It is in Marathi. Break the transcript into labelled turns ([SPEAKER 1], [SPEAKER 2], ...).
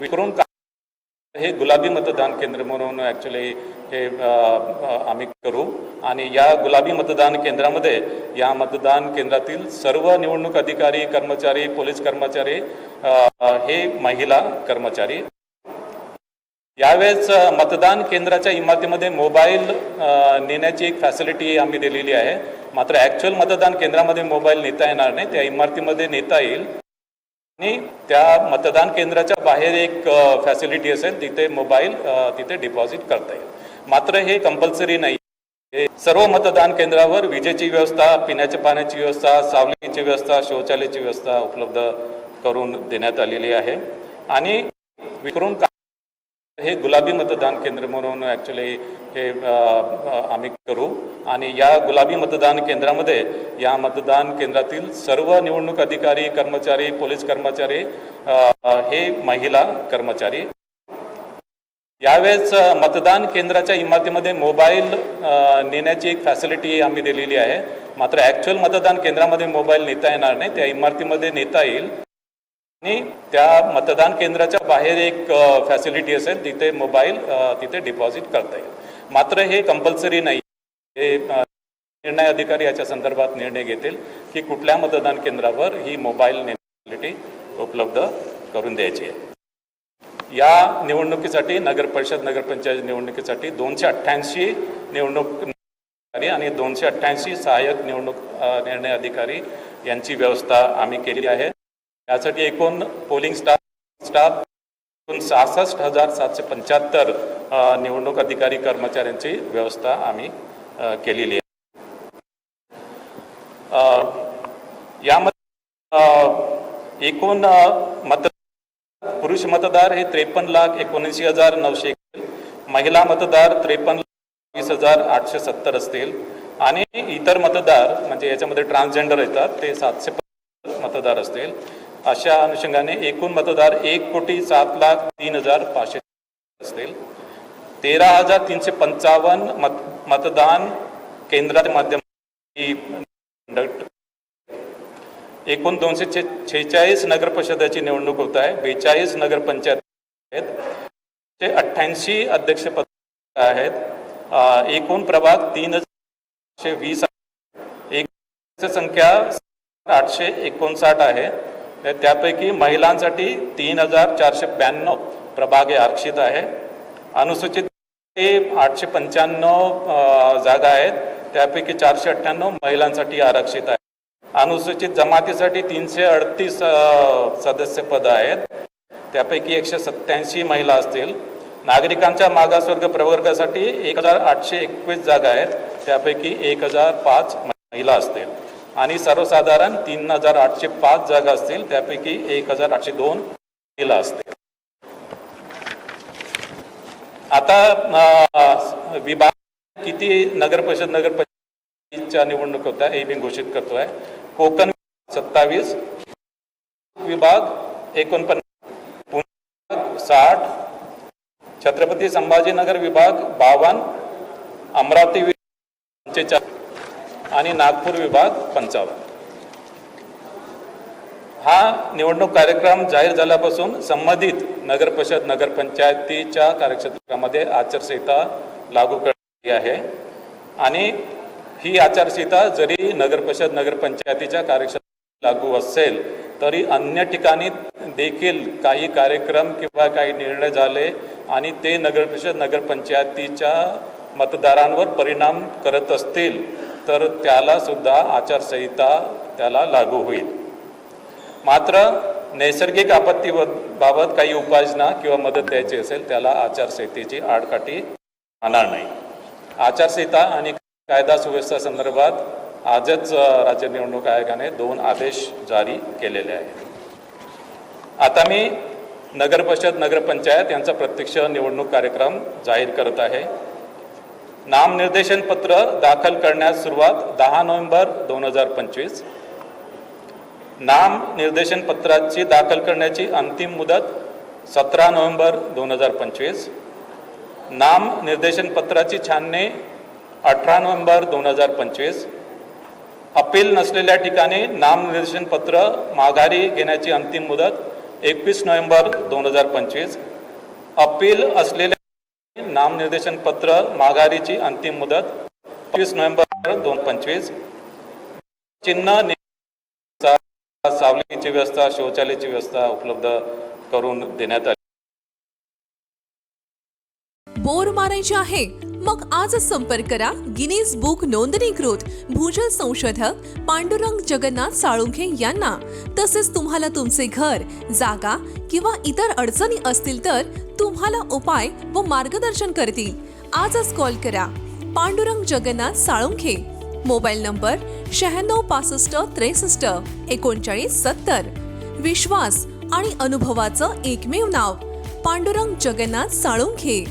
[SPEAKER 1] विकरून हे गुलाबी मतदान केंद्र म्हणून ॲक्च्युली हे आम्ही करू. आणि या गुलाबी मतदान केंद्रामध्ये या मतदान केंद्रातील सर्व निवडणूक अधिकारी कर्मचारी पोलीस कर्मचारी हे महिला कर्मचारी यावेळेस मतदान केंद्राच्या इमारतीमध्ये मोबाईल नेण्याची एक फॅसिलिटी आम्ही दिलेली आहे. मात्र ॲक्च्युअल मतदान केंद्रामध्ये मोबाईल नेता येणार नाही. त्या इमारतीमध्ये नेता येईल. आणि त्या मतदान केंद्राच्या बाहेर एक फॅसिलिटी असेल तिथे मोबाईल तिथे डिपॉझिट करता येईल. मात्र हे कंपल्सरी नाही. हे सर्व मतदान केंद्रावर विजेची व्यवस्था पिण्याच्या पाण्याची व्यवस्था सावलीची व्यवस्था शौचालयाची व्यवस्था उपलब्ध करून देण्यात आलेली आहे. आणि विकरून हे गुलाबी मतदान केंद्र म्हणून ॲक्च्युली हे आम्ही करू. आणि या गुलाबी मतदान केंद्रामध्ये या मतदान केंद्रातील सर्व निवडणूक अधिकारी कर्मचारी पोलीस कर्मचारी हे महिला कर्मचारी यावेळेस मतदान केंद्राच्या इमारतीमध्ये मोबाईल नेण्याची एक फॅसिलिटी आम्ही दिलेली आहे. मात्र ॲक्च्युअल मतदान केंद्रामध्ये मोबाईल नेता येणार नाही. त्या इमारतीमध्ये नेता येईल. आणि त्या मतदान केंद्राच्या बाहेर एक फॅसिलिटी असेल तिथे मोबाईल तिथे डिपॉझिट करता येईल. मात्र हे कंपल्सरी नाही. हे निर्णय अधिकारी याच्या संदर्भात निर्णय घेतील की कुठल्या मतदान केंद्रावर ही मोबाईल फॅसिलिटी उपलब्ध करून द्यायची आहे. या निवडणुकीसाठी नगर परिषद नगरपंचायत निवडणुकीसाठी दोनशे अठ्ठ्याऐंशी निवडणूक अधिकारी आणि दोनशे अठ्ठ्याऐंशी सहाय्यक निवडणूक निर्णय अधिकारी यांची व्यवस्था आम्ही केली आहे. यासाठी एकूण पोलिंग स्टाफ स्टाफ सहासष्ट हजार सातशे पंच्याहत्तर निवडणूक अधिकारी कर्मचाऱ्यांची व्यवस्था आम्ही केलेली आहे. यामध्ये एकूण मतदार मत पुरुष मतदार हे त्रेपन्न लाख एकोणऐंशी हजार नऊशे एक महिला मतदार त्रेपन्न लाख वीस हजार आठशे सत्तर असतील आणि इतर मतदार म्हणजे याच्यामध्ये ट्रान्सजेंडर येतात ते सातशे मतदार असतील. अशा अनुषंगाने एकूण मतदार एक कोटी सात लाख तीन हजार पाचशे असतील. तेरा हजार तीनशे पंचावन्न मत मतदान केंद्राच्या माध्यम एकूण दोनशे छे छेचाळीस नगर परिषदेची निवडणूक होत आहे. बेचाळीस नगरपंचायत आहेत. ते अठ्ठ्याऐंशी अध्यक्षपद आहेत. एकूण प्रभाग तीन हजार वीस एक संख्या आठशे एकोणसाठ आहे. त्यापैकी महिलांसाठी तीन हजार चारशे ब्याण्णव प्रभाग हे आरक्षित आहे. अनुसूचित आठशे पंच्याण्णव जागा आहेत. त्यापैकी चारशे अठ्ठ्याण्णव महिलांसाठी आरक्षित आहे. अनुसूचित जमातीसाठी तीनशे अडतीस सदस्य पद आहेत. त्यापैकी एकशे सत्याऐंशी महिला असतील. नागरिकांच्या मागासवर्ग प्रवर्गासाठी एक हजार आठशे एकवीस जागा आहेत. त्यापैकी एक हजार पाच महिला असतील. आणि सर्वसाधारण तीन हजार आठशे पाच जागा असतील त्यापैकी एक हजार आठशे दोन महिला असतील. आता विभाग किती नगर परिषद नगर परिषदच्या निवडणूक होत्या हे मी घोषित करतोय. कोकण सत्तावीस विभाग एकोणपन्नास पुणे साठ छत्रपती संभाजीनगर विभाग बावन्न अमरावती पंचेचाळीस. आणि नागपूर विभाग पंचावन्न. हा निवडणूक कार्यक्रम जाहीर झाल्यापासून संबंधित नगर परिषद नगरपंचायतीच्या कार्यक्षेत्रामध्ये आचारसंहिता लागू करण्यात आली आहे. आणि ही आचारसंहिता जरी नगर परिषद नगरपंचायतीच्या कार्यक्षेत्रात लागू असेल तरी अन्य ठिकाणी देखील काही कार्यक्रम किंवा काही निर्णय झाले आणि ते नगर परिषद नगरपंचायतीच्या मतदारांवर परिणाम करत असतील. तर त्यालासुद्धा आचारसंहिता त्याला लागू होईल. मात्र नैसर्गिक आपत्ती बाबत काही उपाययोजना किंवा मदत द्यायची असेल त्याला आचारसंहितेची आडकाठी राहणार नाही. आचारसंहिता आणि कायदा सुव्यवस्था संदर्भात आजच राज्य निवडणूक आयोगाने दोन आदेश जारी केलेले आहेत. आता मी नगर परिषद नगरपंचायत यांचा प्रत्यक्ष निवडणूक कार्यक्रम जाहीर करत आहे. नामनिर्देशन पत्र दाखल करण्यास सुरुवात दहा नोव्हेंबर दोन हजार पंचवीस. नाम निर्देशन पत्राची दाखल करण्याची अंतिम मुदत सतरा नोव्हेंबर दोन हजार पंचवीस. नाम निर्देशन पत्राची छाननी अठरा नोव्हेंबर दोन हजार पंचवीस. अपील नसलेल्या ठिकाणी नामनिर्देशन पत्र माघारी घेण्याची अंतिम मुदत एकवीस नोव्हेंबर दोन हजार पंचवीस. अपील असलेल्या नामनिर्देशन पत्र माघारीची अंतिम मुदत पंचवीस नोव्हेंबर दोन पंचवीस. चिन्ह सावलीची व्यवस्था शौचालयाची व्यवस्था उपलब्ध करून देण्यात आली.
[SPEAKER 2] बोर मारायचे आहे? मग आजच संपर्क करा. गिनीज बुक नोंदणीकृत भूजल संशोधक पांडुरंग जगन्नाथ साळुंखे यांना. तसेच तुम्हाला तुमचे घर जागा किंवा इतर अडचणी असतील तर तुम्हाला उपाय व मार्गदर्शन करतील. आजच कॉल करा. पांडुरंग जगन्नाथ साळुंखे. मोबाईल नंबर शहाण्णव पासष्ट त्रेसष्ट एकोणचाळीस सत्तर. विश्वास आणि अनुभवाचं एकमेव नाव पांडुरंग जगन्नाथ साळुंखे.